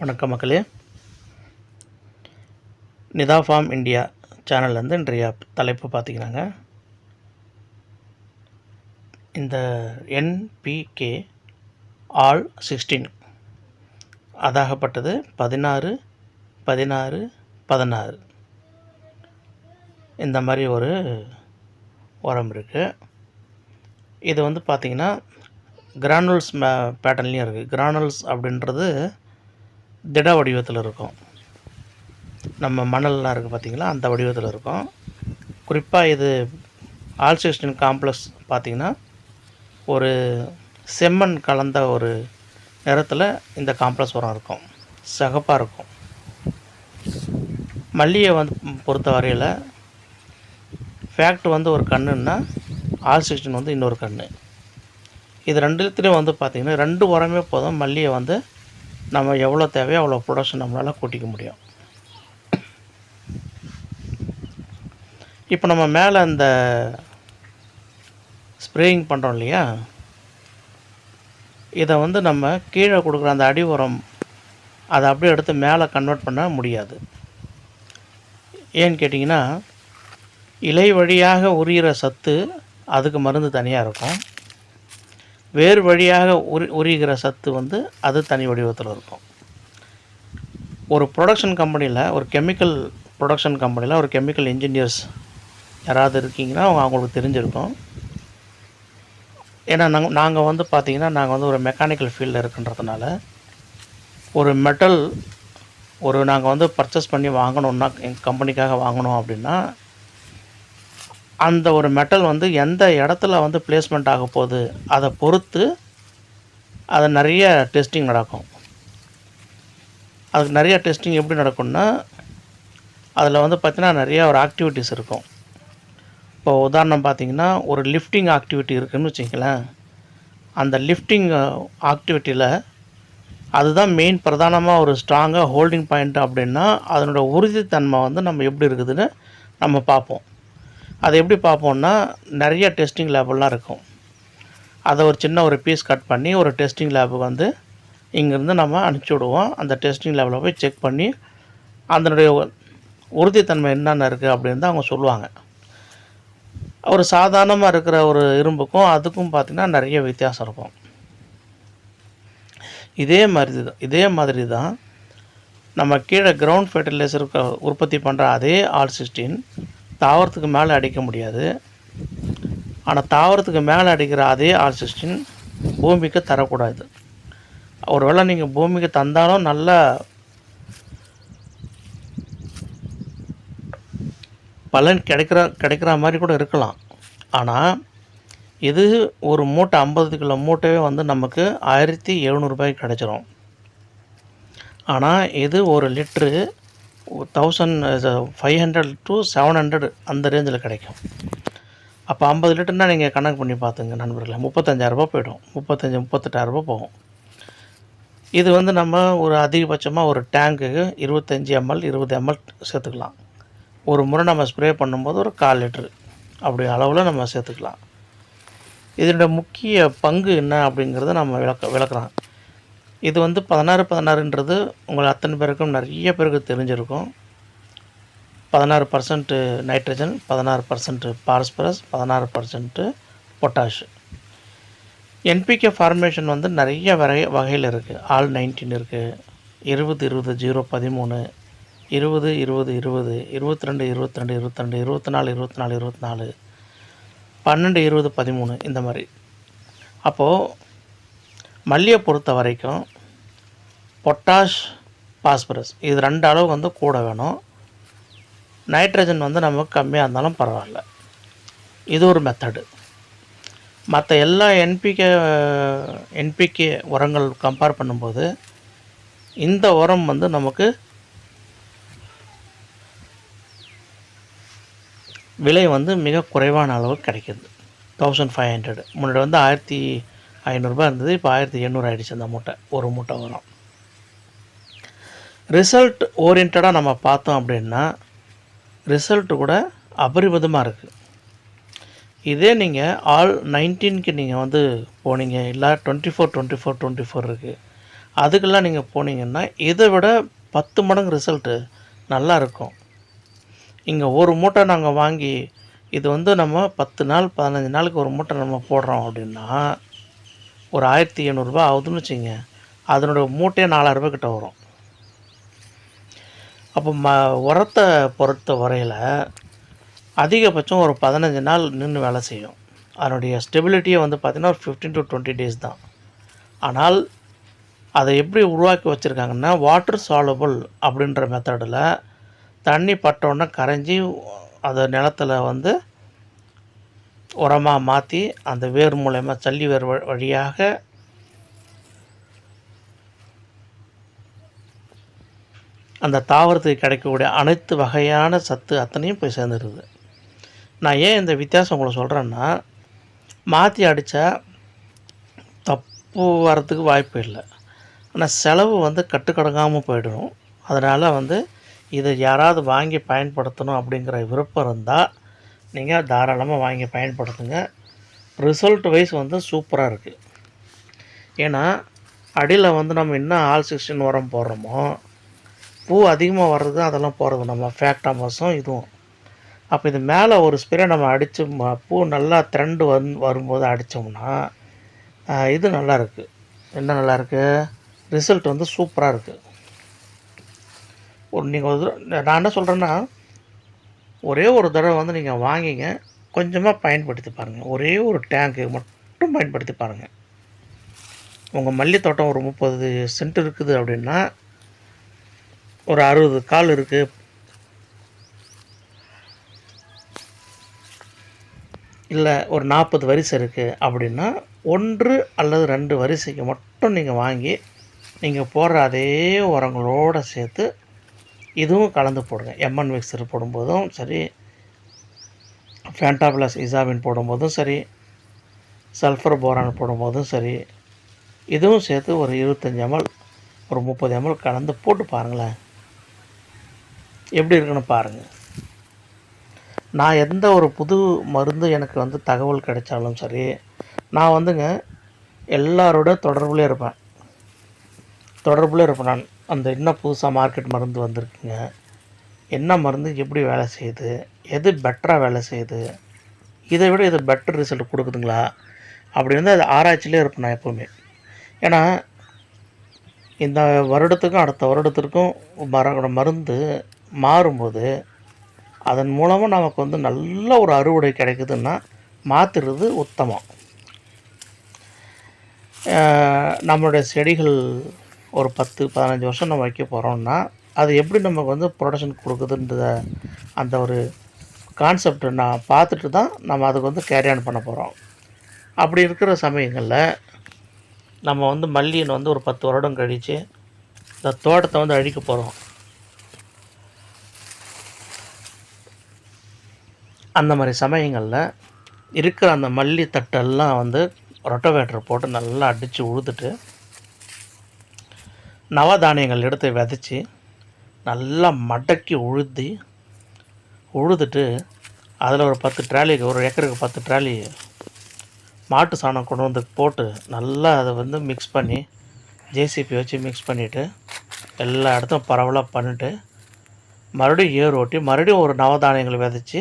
வணக்கம் மக்களே. Nita form India சேனல்லேருந்து இன்றைய தலைப்பு பார்த்திங்கனாங்க இந்த என்பிகே ஆல் சிக்ஸ்டீன் அதாகப்பட்டது பதினாறு பதினாறு பதினாறு. இந்த மாதிரி ஒரு உரம் இருக்குது இது வந்து பார்த்திங்கன்னா கிரானுல்ஸ் மே பேட்டர்ன்லேயும் இருக்குது கிரானுல்ஸ் அப்படின்றது திட வடிவத்தில் இருக்கும் நம்ம மணல்லாம் இருக்குது பார்த்திங்களா அந்த வடிவத்தில் இருக்கும் குறிப்பாக இது ஆல்சிஸ்டின் காம்ப்ளெக்ஸ் பார்த்திங்கன்னா ஒரு செம்மண் கலந்த ஒரு நிறத்தில் இந்த காம்ப்ளெக்ஸ் உரம் இருக்கும். சகப்பாக இருக்கும். மல்லியை வந்து பொறுத்த வரையில் ஃபேக்ட் வந்து ஒரு கண்ணுன்னா ஆல்சிஸ்டின் வந்து இன்னொரு கண்ணு. இது ரெண்டுத்துலேயும் வந்து பார்த்திங்கன்னா ரெண்டு உரமே போதும் மல்லியை வந்து நம்ம எவ்வளோ தேவையோ அவ்வளோ ப்ரொடக்ஷன் நம்மளால் கூட்டிக்க முடியும். இப்போ நம்ம மேலே அந்த ஸ்ப்ரேயிங் பண்ணுறோம் இல்லையா? இதை வந்து நம்ம கீழே கொடுக்குற அந்த அடி உரம் அதை அப்படியே எடுத்து மேலே கன்வெர்ட் பண்ண முடியாது. ஏன்னு கேட்டிங்கன்னா இலை வழியாக உரிகிற சத்து அதுக்கு மருந்து தனியாக இருக்கும். வேறு வழியாக உரி உரிகிற சத்து வந்து அது தனி வடிவத்தில் இருக்கும். ஒரு ப்ரொடக்ஷன் கம்பெனியில் ஒரு கெமிக்கல் ப்ரொடக்ஷன் கம்பெனியில் ஒரு கெமிக்கல் இன்ஜினியர்ஸ் யாராவது இருக்கீங்கன்னா அவங்க அவங்களுக்கு தெரிஞ்சிருக்கும். ஏன்னா நாங்கள் நாங்கள் வந்து பார்த்திங்கன்னா நாங்கள் வந்து ஒரு மெக்கானிக்கல் ஃபீல்டில் இருக்குன்றதுனால ஒரு மெட்டல் ஒரு நாங்கள் வந்து பர்ச்சேஸ் பண்ணி வாங்கணுன்னா எங்கள் கம்பெனிக்காக வாங்கணும் அப்படின்னா அந்த ஒரு மெட்டல் வந்து எந்த இடத்துல வந்து பிளேஸ்மெண்ட் ஆக போகுது அதை பொறுத்து அது நிறைய டெஸ்டிங் நடக்கும். அதுக்கு நிறைய டெஸ்டிங் எப்படி நடக்கும்னா அதில் வந்து பார்த்திங்கன்னா நிறைய ஒரு ஆக்டிவிட்டீஸ் இருக்கும். இப்போ உதாரணம் பார்த்திங்கன்னா ஒரு லிஃப்டிங் ஆக்டிவிட்டி இருக்குதுன்னு வச்சுங்களேன் அந்த லிஃப்டிங் ஆக்டிவிட்டியில் அதுதான் மெயின் பிரதானமாக ஒரு ஸ்ட்ராங்காக ஹோல்டிங் பாயிண்ட் அப்படின்னா அதனோட உறுதித்தன்மை வந்து நம்ம எப்படி இருக்குதுன்னு நம்ம பார்ப்போம். அதை எப்படி பார்ப்போம்னா நிறைய டெஸ்டிங் லேபெல்லாம் இருக்கும். அதை ஒரு சின்ன ஒரு பீஸ் கட் பண்ணி ஒரு டெஸ்டிங் லேபுக்கு வந்து இங்கேருந்து நம்ம அனுப்பிச்சி விடுவோம். அந்த டெஸ்டிங் லேபில் போய் செக் பண்ணி அதனுடைய உறுதித்தன்மை என்னென்ன இருக்குது அப்படின்னு தான் அவங்க சொல்லுவாங்க. ஒரு சாதாரணமாக இருக்கிற ஒரு இரும்புக்கும் அதுக்கும் பார்த்திங்கன்னா நிறைய வித்தியாசம் இருக்கும். இதே மாதிரி தான் இதே மாதிரி தான் நம்ம கீழே கிரவுண்ட் ஃபெர்டிலைசர் உற்பத்தி பண்ணுற அதே ஆல் சிஸ்டின் தாவரத்துக்கு மேலே அடிக்க முடியாது. ஆனால் தாவரத்துக்கு மேலே அடிக்கிற அதே ஆக்சிஜன் பூமிக்கு தரக்கூடாது. ஒருவேளை நீங்கள் பூமிக்கு தந்தாலும் நல்ல பலன் கிடைக்கிற கிடைக்கிற மாதிரி கூட இருக்கலாம். ஆனால் இது ஒரு மூட்டை ஐம்பது கிலோ மூட்டையே வந்து நமக்கு ஆயிரத்தி எழுநூறுபாய்க்கு கிடச்சிரும். ஆனால் இது ஒரு litre thousand five hundred to seven hundred அந்த ரேஞ்சில் கிடைக்கும். அப்போ ஐம்பது லிட்டர்னால் நீங்கள் கணக்கு பண்ணி பார்த்துங்க நண்பர்களே. முப்பத்தஞ்சாயிரரூபா போயிடும். முப்பத்தஞ்சு முப்பத்தெட்டாயிரரூபா போகும். இது வந்து நம்ம ஒரு அதிகபட்சமாக ஒரு டேங்குக்கு இருபத்தஞ்சி எம்எல் இருபது எம்எல் சேர்த்துக்கலாம். ஒரு முறை நம்ம ஸ்ப்ரே பண்ணும்போது ஒரு கால் லிட்ரு அப்படி அளவில் நம்ம சேர்த்துக்கலாம். இதனுடைய முக்கிய பங்கு என்ன அப்படிங்கிறத நம்ம விளக்க விளக்குறோம் இது வந்து பதினாறு பதினாறுன்றது உங்கள் அத்தனை பேருக்கும் நிறைய பேருக்கு தெரிஞ்சிருக்கும். பதினாறு பர்சன்ட்டு நைட்ரஜன் பதினாறு பர்சன்ட்டு பாஸ்பரஸ் பதினாறு பர்சன்ட்டு பொட்டாஷ் என்பிகே ஃபார்மேஷன் வந்து நிறைய வகை வகையில் இருக்குது ஆல் நைன்டீன் இருக்குது இருபது இருபது ஜீரோ பதிமூணு இருபது இருபது இருபது இருபத்தி ரெண்டு இருபத்தி ரெண்டு இருபத்தி ரெண்டு இருபத்தி நாலு இருபத்தி நாலு இருபத்தி நாலு பன்னெண்டு இருபது பதிமூணு இந்த மாதிரி. அப்போது மல்லியை பொறுத்த வரைக்கும் பொட்டாஷ் பாஸ்பரஸ் இது ரெண்டு அளவு வந்து கூட வேணும். நைட்ரஜன் வந்து நமக்கு கம்மியாக இருந்தாலும் பரவாயில்ல. இது ஒரு மெத்தடு மற்ற எல்லா என்பிகே என்பிகே உரங்கள் கம்பேர் பண்ணும்போது இந்த உரம் வந்து நமக்கு விலை வந்து மிக குறைவான அளவு கிடைக்கிது. தௌசண்ட் ஃபைவ் ஹண்ட்ரட் முன்னாடி வந்து ஆயிரத்தி ஐநூறுரூபா இருந்தது இப்போ ஆயிரத்தி எண்ணூறு ஆகிடுச்சு அந்த மூட்டை. ஒரு மூட்டை வரும். ரிசல்ட் ஓரியன்டாக நம்ம பார்த்தோம் அப்படின்னா ரிசல்ட் கூட அபரிமிதமாக இருக்குது இதே நீங்கள் ஆல் நைன்டீனுக்கு நீங்கள் வந்து போனீங்க இல்லை twenty four twenty four twenty four இருக்குது அதுக்கெல்லாம் நீங்கள் போனீங்கன்னா இதை விட பத்து மடங்கு ரிசல்ட்டு நல்லா இருக்கும். இங்கே ஒரு மூட்டை நாங்கள் வாங்கி இது வந்து நம்ம பத்து நாள் பதினஞ்சு நாளுக்கு ஒரு மூட்டை நம்ம போடுறோம் அப்படின்னா ஒரு ஆயிரத்தி எண்ணூறுரூபா ஆகுதுன்னு வச்சுங்க அதனோட மூட்டையே நாலாயிரரூபா கிட்ட வரும். அப்போ ம உரத்தை பொறுத்த வரையில் அதிகபட்சம் ஒரு பதினஞ்சு நாள் நின்று வேலை செய்யும். அதனுடைய ஸ்டெபிலிட்டியே வந்து பார்த்திங்கன்னா ஒரு ஃபிஃப்டீன் டு டுவெண்ட்டி டேஸ் தான். ஆனால் அதை எப்படி உருவாக்கி வச்சுருக்காங்கன்னா வாட்டர் சாலபிள் அப்படின்ற மெத்தடில் தண்ணி பட்டோன்னே கரைஞ்சி அதை நிலத்துல வந்து உரமாக மாற்றி அந்த வேர் மூலயமா சல்லி வேர் வழியாக அந்த தாவரத்துக்கு கிடைக்கக்கூடிய அனைத்து வகையான சத்து அத்தனையும் போய் சேர்ந்துருது. நான் ஏன் இந்த வித்தியாசம் உங்களை சொல்கிறேன்னா மாற்றி அடித்தா தப்பு வரத்துக்கு வாய்ப்பு இல்லை. ஆனால் செலவு வந்து கட்டுக்கடங்காமல் போயிடும். அதனால் வந்து இதை யாராவது வாங்கி பயன்படுத்தணும் அப்படிங்கிற விருப்பம் இருந்தால் நீங்கள் தாராளமாக வாங்கி பயன்படுத்துங்க. ரிசல்ட் வைஸ் வந்து சூப்பராக இருக்குது ஏன்னா அடியில் வந்து நம்ம என்ன ஆல் சிக்ஸ்டின் உரம் போடுறோமோ பூ அதிகமாக வர்றது அதெல்லாம் போடுறது நம்ம ஃபேக்டாமஸும் இதுவும். அப்போ இது மேலே ஒரு ஸ்ப்ரே நம்ம அடித்து பூ நல்லா திரண்டு வந் வரும்போது அடித்தோம்னா இது நல்லாயிருக்கு என்ன நல்லாயிருக்கு ரிசல்ட் வந்து சூப்பராக இருக்குது ஒரு நீங்கள் ஒரு நான் என்ன சொல்கிறேன்னா ஒரே ஒரு தடவை வந்து நீங்கள் வாங்கிங்க. கொஞ்சமாக பயன்படுத்தி பாருங்கள் ஒரே ஒரு டேங்க்கு மட்டும் பயன்படுத்தி பாருங்கள் உங்கள் மல்லி தோட்டம் ஒரு முப்பது சென்ட் இருக்குது அப்படின்னா ஒரு அறுபது கால் இருக்குது இல்லை ஒரு நாற்பது வரிசை இருக்குது அப்படின்னா ஒன்று அல்லது ரெண்டு வரிசைக்கு மட்டும் நீங்கள் வாங்கி நீங்கள் போடுற அதே உரங்களோடு சேர்த்து இதுவும் கலந்து போடுங்க. எம்என் மிக்சர் போடும்போதும் சரி ஃபேண்டாப்ளஸ் இசாவின் போடும்போதும் சரி சல்ஃபர் போரான் போடும்போதும் சரி இதுவும் சேர்த்து ஒரு இருபத்தஞ்சி எம்எல் ஒரு முப்பது எம்எல் கலந்து போட்டு பாருங்களேன். எப்படி இருக்குன்னு பாருங்கள் நான் எந்த ஒரு புது மருந்து எனக்கு வந்து தகவல் கிடைச்சாலும் சரி நான் வந்துங்க எல்லாரோட தொடர்புலேயே இருப்பேன். தொடர்புலேயே இருப்பேன் நான். அந்த என்ன புதுசாக மார்க்கெட் மருந்து வந்திருக்குங்க? என்ன மருந்து எப்படி வேலை செய்யுது? எது பெட்டராக வேலை செய்யுது? இதை விட இது பெட்டர் ரிசல்ட் கொடுக்குதுங்களா? அப்படி வந்து அது ஆராய்ச்சியிலே இருப்பேன் நான் எப்போவுமே. ஏன்னா இந்த வருடத்துக்கும் அடுத்த வருடத்திற்கும் மர மருந்து மாறும்போது அதன் மூலமாக நமக்கு வந்து நல்ல ஒரு அறுவடை கிடைக்குதுன்னா மாற்றுறது உத்தமம். நம்மளுடைய செடிகள் ஒரு பத்து பதினஞ்சு வருஷம் நம்ம வைக்க போகிறோம்னா அது எப்படி நமக்கு வந்து ப்ரொடக்ஷன் கொடுக்குதுன்றத அந்த ஒரு கான்செப்ட் நான் பார்த்துட்டு தான் நம்ம அதுக்கு வந்து கேரி ஆன் பண்ண போகிறோம் அப்படி இருக்கிற சமயங்களில் நம்ம வந்து மல்லியின் வந்து ஒரு பத்து வருடம் கழித்து இந்த தோட்டத்தை வந்து அழிக்க போகிறோம் அந்த மாதிரி சமயங்களில் இருக்கிற அந்த மல்லி தட்டெல்லாம் வந்து ரொட்டவேட்டர் போட்டு நல்லா அடித்து உழுதுட்டு நவதானியங்கள் எடுத்து விதைச்சி நல்லா மடக்கி உழுதி உழுதுட்டு அதில் ஒரு பத்து ட்ராலி ஒரு ஏக்கருக்கு பத்து ட்ராலி மாட்டு சாணம் கொண்டு வந்து போட்டு நல்லா அதை வந்து மிக்ஸ் பண்ணி ஜேசிபி வச்சு மிக்ஸ் பண்ணிவிட்டு எல்லா இடத்தும் பரவலாக பண்ணிவிட்டு மறுபடியும் ஏர் ஓட்டி மறுபடியும் ஒரு நவதானியங்கள் விதைச்சி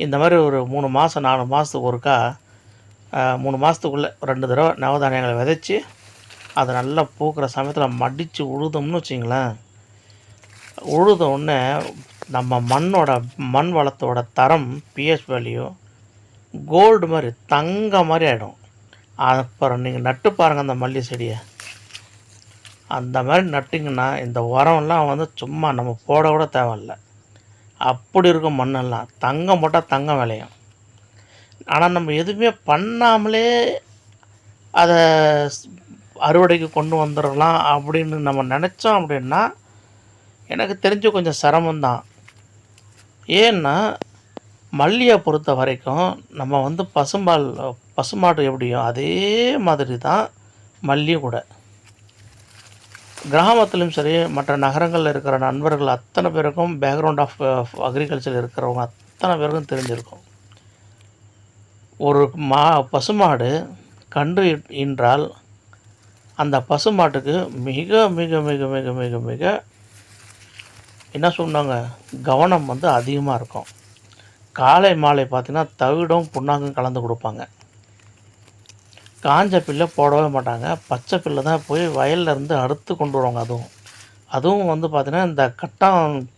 இந்த மாதிரி ஒரு மூணு மாதம் நாலு மாதத்துக்கு ஒருக்கா மூணு மாதத்துக்குள்ளே ரெண்டு தடவை நவதானியங்களை விதைச்சி அதை நல்லா பூக்கிற சமயத்தில் மடித்து உழுதோம்னு வச்சிங்களேன். உழுத உடனே நம்ம மண்ணோட மண் வளத்தோட தரம் பிஹெச் வேல்யூ கோல்டு மாதிரி தங்க மாதிரி ஆகிடும் அப்புறம் நீங்கள் நட்டு பாருங்கள் அந்த மல்லி செடியை. அந்த மாதிரி நட்டிங்கன்னா இந்த உரம்லாம் வந்து சும்மா நம்ம போட கூட தேவையில்ல. அப்படி இருக்கும் மண்ணெல்லாம். தங்கம் போட்டால் தங்கம் விளையும். ஆனால் நம்ம எதுவுமே பண்ணாமலே அதை அறுவடைக்கு கொண்டு வந்துடலாம் அப்படின்னு நம்ம நினச்சோம் அப்படின்னா எனக்கு தெரிஞ்சு கொஞ்சம் சிரமந்தான் ஏன்னா மல்லியை பொறுத்த வரைக்கும் நம்ம வந்து பசும்பால் பசுமாடு எப்படியோ அதே மாதிரி தான் மல்லி கூட. கிராமத்துலேயும் சரி மற்ற நகரங்களில் இருக்கிற நண்பர்கள் அத்தனை பேருக்கும் பேக்ரவுண்ட் ஆஃப் அக்ரிகல்ச்சர் இருக்கிறவங்க அத்தனை பேருக்கும் தெரிஞ்சிருக்கும். ஒரு மா பசுமாடு கன்று என்றால் அந்த பசுமாட்டுக்கு மிக மிக மிக மிக மிக மிக என்ன சொன்னாங்க? கவனம் வந்து அதிகமாக இருக்கும். காலை மாலை பார்த்திங்கன்னா தவிடும் புண்ணாக்கும் கலந்து கொடுப்பாங்க. காஞ்ச பில்லை போடவே மாட்டாங்க. பச்சை பில்லை தான் போய் வயல்லேருந்து அறுத்து கொண்டு வருவாங்க அதுவும். அதுவும் வந்து பார்த்திங்கன்னா இந்த கட்டம்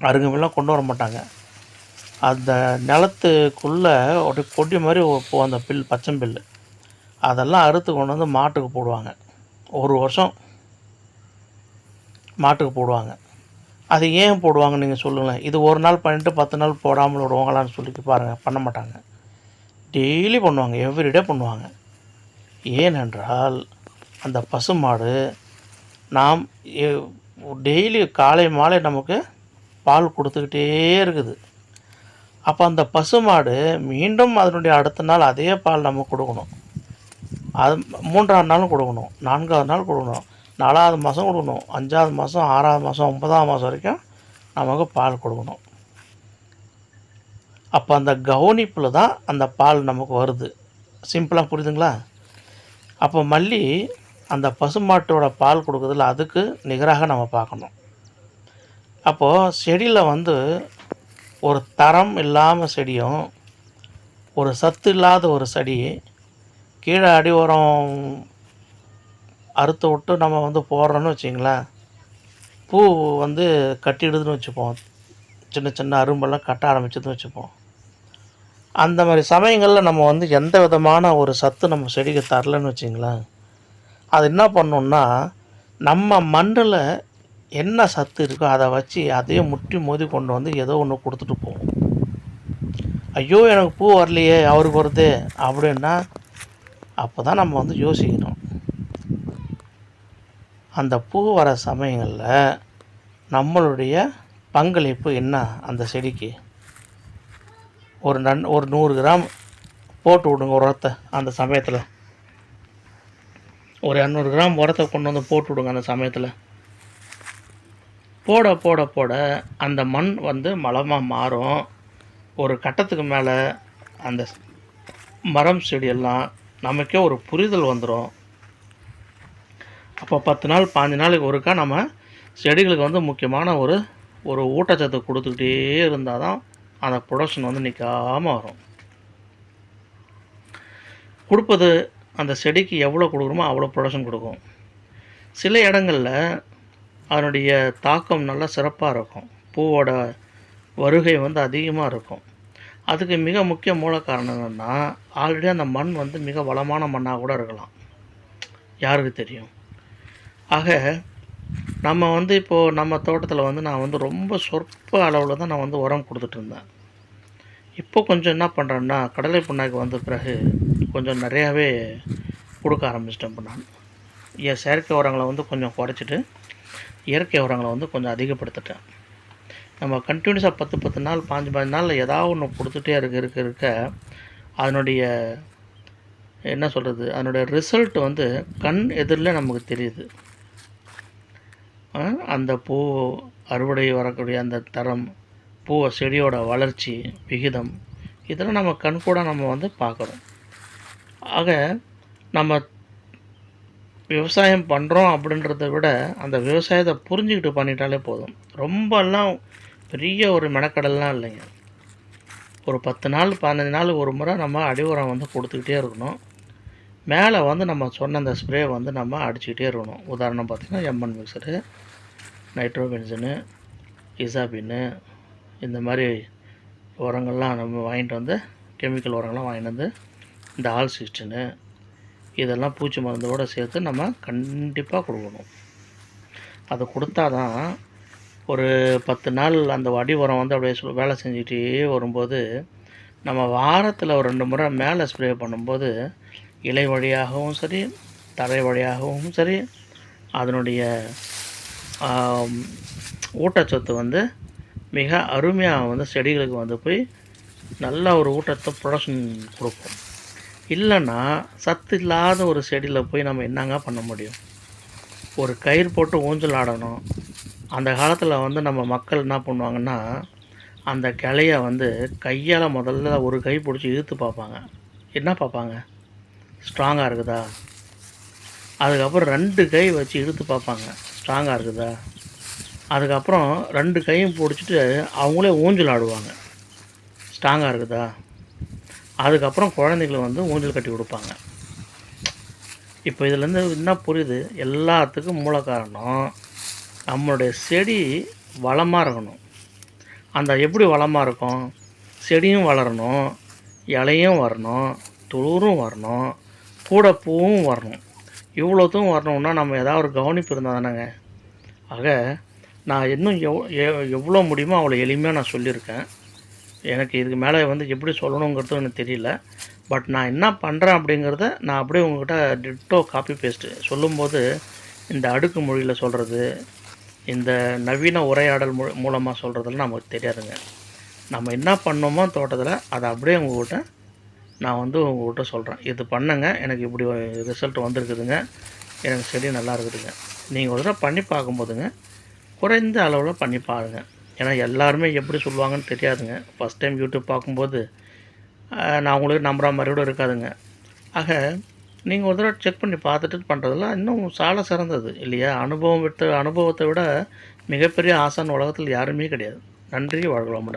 அருங்கமெல்லாம் கொண்டு வர மாட்டாங்க. அந்த நிலத்துக்குள்ளே ஒரு கொடி மாதிரி போ- அந்த பில் பச்சை பில்லு. அதெல்லாம் அறுத்து கொண்டு வந்து மாட்டுக்கு போடுவாங்க. ஒரு வருஷம் மாட்டுக்கு போடுவாங்க. அது ஏன் போடுவாங்க நீங்கள் சொல்லுங்களேன். இது ஒரு நாள் பண்ணிட்டு பத்து நாள் போடாமல் விடுவாங்களான்னு சொல்லிட்டு பாருங்கள் பண்ண மாட்டாங்க. டெய்லி பண்ணுவாங்க. எவ்ரிடே பண்ணுவாங்க. ஏனென்றால் அந்த பசுமாடு நாம் டெய்லி காலை மாலை நமக்கு பால் கொடுத்துக்கிட்டே இருக்குது. அப்போ அந்த பசுமாடு மீண்டும் அதனுடைய அடுத்த நாள் அதே பால் நம்ம கொடுக்கணும். அது மூன்றாவது நாளும் கொடுக்கணும். நான்காவது நாள் கொடுக்கணும். நாலாவது மாதம் கொடுக்கணும். அஞ்சாவது மாதம் ஆறாவது மாதம் ஒன்பதாவது மாதம் வரைக்கும் நமக்கு பால் கொடுக்கணும். அப்போ அந்த கவனிப்பில் தான் அந்த பால் நமக்கு வருது. சிம்பிளாக புரியுதுங்களா? அப்போ மல்லி அந்த பசுமாட்டோட பால் கொடுக்குறதுல அதுக்கு நிகராக நம்ம பார்க்கணும். அப்போது செடியில் வந்து ஒரு தரம் இல்லாமல் செடியும் ஒரு சத்து இல்லாத ஒரு செடி கீழே அடி உரம் அறுத்து விட்டு நம்ம வந்து போடுறோன்னு வச்சிங்களேன் பூ வந்து கட்டிடுதுன்னு வச்சுப்போம். சின்ன சின்ன அரும்பெல்லாம் கட்ட ஆரம்பிச்சதுன்னு வச்சுப்போம். அந்த மாதிரி சமயங்களில் நம்ம வந்து எந்த விதமான ஒரு சத்து நம்ம செடிக்கு தரலன்னு வச்சிங்களேன் அது என்ன பண்ணோம்னா நம்ம மண்ணில் என்ன சத்து இருக்கோ அதை வச்சு அதையே முட்டி மோதி கொண்டு வந்து ஏதோ ஒன்று கொடுத்துட்டு போவோம். ஐயோ எனக்கு பூ வரலையே அவருக்கு வருது அப்படின்னா அப்போ தான் நம்ம வந்து யோசிக்கணும். அந்த பூ வர சமயங்களில் நம்மளுடைய பங்களிப்பு என்ன அந்த செடிக்கு? ஒரு நன் ஒரு நூறு கிராம் போட்டு விடுங்க உரத்தை அந்த சமயத்தில். ஒரு இரநூறு கிராம் உரத்தை கொண்டு வந்து போட்டு விடுங்க அந்த சமயத்தில். போட போட போட அந்த மண் வந்து மலமாக மாறும். ஒரு கட்டத்துக்கு மேலே அந்த மரம் செடியெல்லாம் நமக்கே ஒரு புரிதல் வந்துடும் அப்போ பத்து நாள் பாஞ்சு நாளைக்கு ஒருக்கா நம்ம செடிகளுக்கு வந்து முக்கியமான ஒரு ஒரு ஊட்டச்சத்து கொடுத்துக்கிட்டே இருந்தால் தான் அந்த ப்ரொடக்ஷன் வந்து நிற்காமல் வரும். கொடுப்பது அந்த செடிக்கு எவ்வளோ கொடுக்குறோமோ அவ்வளோ ப்ரொடக்ஷன் கொடுக்கும். சில இடங்களில் அதனுடைய தாக்கம் நல்லா சிறப்பாக இருக்கும். பூவோட வருகை வந்து அதிகமாக இருக்கும். அதுக்கு மிக முக்கிய மூல காரணம் என்னென்னா ஆல்ரெடி அந்த மண் வந்து மிக வளமான மண்ணாக கூட இருக்கலாம். யாருக்கு தெரியும்? ஆக நம்ம வந்து இப்போது நம்ம தோட்டத்தில் வந்து நான் வந்து ரொம்ப சொற்ப அளவில் தான் நான் வந்து உரம் கொடுத்துட்டு இருந்தேன். இப்போ கொஞ்சம் என்ன பண்ணுறேன்னா கடலை புண்ணாக்கு வந்த பிறகு கொஞ்சம் நிறையாவே கொடுக்க ஆரம்பிச்சிட்டேன் இப்போ நான். என் செயற்கை உரங்களை வந்து கொஞ்சம் குறைச்சிட்டு இயற்கை உரங்களை வந்து கொஞ்சம் அதிகப்படுத்திட்டேன். நம்ம கண்டினியூஸாக பத்து பத்து நாள் பாஞ்சு பாஞ்சு நாள் ஏதாவது ஒன்று கொடுத்துட்டே இருக்க இருக்க இருக்க அதனுடைய என்ன சொல்கிறது அதனுடைய ரிசல்ட் வந்து கண் எதிரில் நமக்கு தெரியுது. அந்த பூ அறுவடை வரக்கூடிய அந்த தரம் பூ செடியோட வளர்ச்சி விகிதம் இதெல்லாம் நம்ம கண் கூட நம்ம வந்து பார்க்குறோம். ஆக நம்ம விவசாயம் பண்ணுறோம் அப்படின்றத விட அந்த விவசாயத்தை புரிஞ்சுக்கிட்டு பண்ணிட்டாலே போதும். ரொம்பலாம் பெரிய ஒரு மெனக்கடல்லாம் இல்லைங்க. ஒரு பத்து நாள் பதினஞ்சு நாள் ஒரு முறை நம்ம அடி உரம் வந்து கொடுத்துக்கிட்டே இருக்கணும். மேலே வந்து நம்ம சொன்ன அந்த ஸ்ப்ரே வந்து நம்ம அடிச்சுக்கிட்டே இருக்கணும். உதாரணம் பார்த்திங்கன்னா எம்என் மிக்சரு நைட்ரோபென்சனு இசாபின்னு இந்த மாதிரி உரங்கள்லாம் நம்ம வாங்கிட்டு வந்து கெமிக்கல் உரங்கள்லாம் வாங்கிட்டு வந்து இந்த ஆல் சிஸ்டனு இதெல்லாம் பூச்சி மருந்தோடு சேர்த்து நம்ம கண்டிப்பாக கொடுக்கணும். அதை கொடுத்தா தான் ஒரு பத்து நாள் அந்த அடி உரம் வந்து அப்படியே வேலை செஞ்சுக்கிட்டே வரும்போது நம்ம வாரத்தில் ஒரு ரெண்டு முறை மேலே ஸ்ப்ரே பண்ணும்போது இலை வழியாகவும் சரி தரை வழியாகவும் சரி அதனுடைய ஊட்டச்சத்து வந்து மிக அருமையாக வந்து செடிகளுக்கு வந்து போய் நல்ல ஒரு ஊட்டத்தை ப்ரொடக்ஷன் கொடுக்கும். இல்லைன்னா சத்து இல்லாத ஒரு செடியில் போய் நம்ம என்னங்க பண்ண முடியும்? ஒரு கயிறு போட்டு ஊஞ்சல் ஆடணும். அந்த காலத்தில் வந்து நம்ம மக்கள் என்ன பண்ணுவாங்கன்னா அந்த கிளைய வந்து கையால் முதல்ல ஒரு கை பிடிச்சி இழுத்து பார்ப்பாங்க. என்ன பார்ப்பாங்க? ஸ்ட்ராங்காக இருக்குதா? அதுக்கப்புறம் ரெண்டு கை வச்சு இழுத்து பார்ப்பாங்க. ஸ்ட்ராங்காக இருக்குதா? அதுக்கப்புறம் ரெண்டு கையும் பிடிச்சிட்டு அவங்களே ஊஞ்சல் ஆடுவாங்க. ஸ்ட்ராங்காக இருக்குதா? அதுக்கப்புறம் குழந்தைகளை வந்து ஊஞ்சல் கட்டி கொடுப்பாங்க. இப்போ இதுலேருந்து என்ன புரியுது? எல்லாத்துக்கும் மூல காரணம் நம்மளுடைய செடி வளமாக இருக்கணும். அந்த எப்படி வளமாக இருக்கும்? செடியும் வளரணும் இலையும் வரணும் துளிரும் வரணும் கூட பூவும் வரணும். இவ்வளோத்தும் வரணும்னா நம்ம ஏதாவது ஒரு கவனிப்பு இருந்தால் தானேங்க. ஆக நான் இன்னும் எவ் எ- எவ்வளோ முடியுமோ அவ்வளோ எளிமையாக நான் சொல்லியிருக்கேன். எனக்கு இதுக்கு மேலே வந்து எப்படி சொல்லணுங்கிறது எனக்கு தெரியல. பட் நான் என்ன பண்ணுறேன் அப்படிங்கிறத நான் அப்படியே உங்கள்கிட்ட டிட்டோ காப்பி பேஸ்ட்டு சொல்லும்போது இந்த அடுக்கு மொழியில் சொல்கிறது இந்த நவீன உரையாடல் மூ மூலமாக சொல்கிறதெல்லாம் நமக்கு தெரியாதுங்க. நம்ம என்ன பண்ணோமோ தோட்டத்தில் அதை அப்படியே உங்கள்கிட்ட நான் வந்து உங்கள்கிட்ட சொல்கிறேன் இது பண்ணுங்க எனக்கு இப்படி ரிசல்ட் வந்திருக்குதுங்க. எனக்கு செடி நல்லா இருக்குதுங்க. நீங்கள் ஒரு தடவை பண்ணி பார்க்கும்போதுங்க குறைந்த அளவில் பண்ணி பாருங்க. ஏன்னா எல்லாருமே எப்படி சொல்லுவாங்கன்னு தெரியாதுங்க. ஃபஸ்ட் டைம் யூடியூப் பார்க்கும்போது நான் உங்களுக்கு நம்புகிற மாதிரி கூட இருக்காதுங்க. ஆக நீங்கள் ஒரு தடவை செக் பண்ணி பார்த்துட்டு பண்ணுறதெல்லாம் இன்னும் சால சிறந்தது இல்லையா? அனுபவம் விட்டு அனுபவத்தை விட மிகப்பெரிய ஆசான் உலகத்தில் யாருமே கிடையாது. நன்றி வாழ்கிறோம்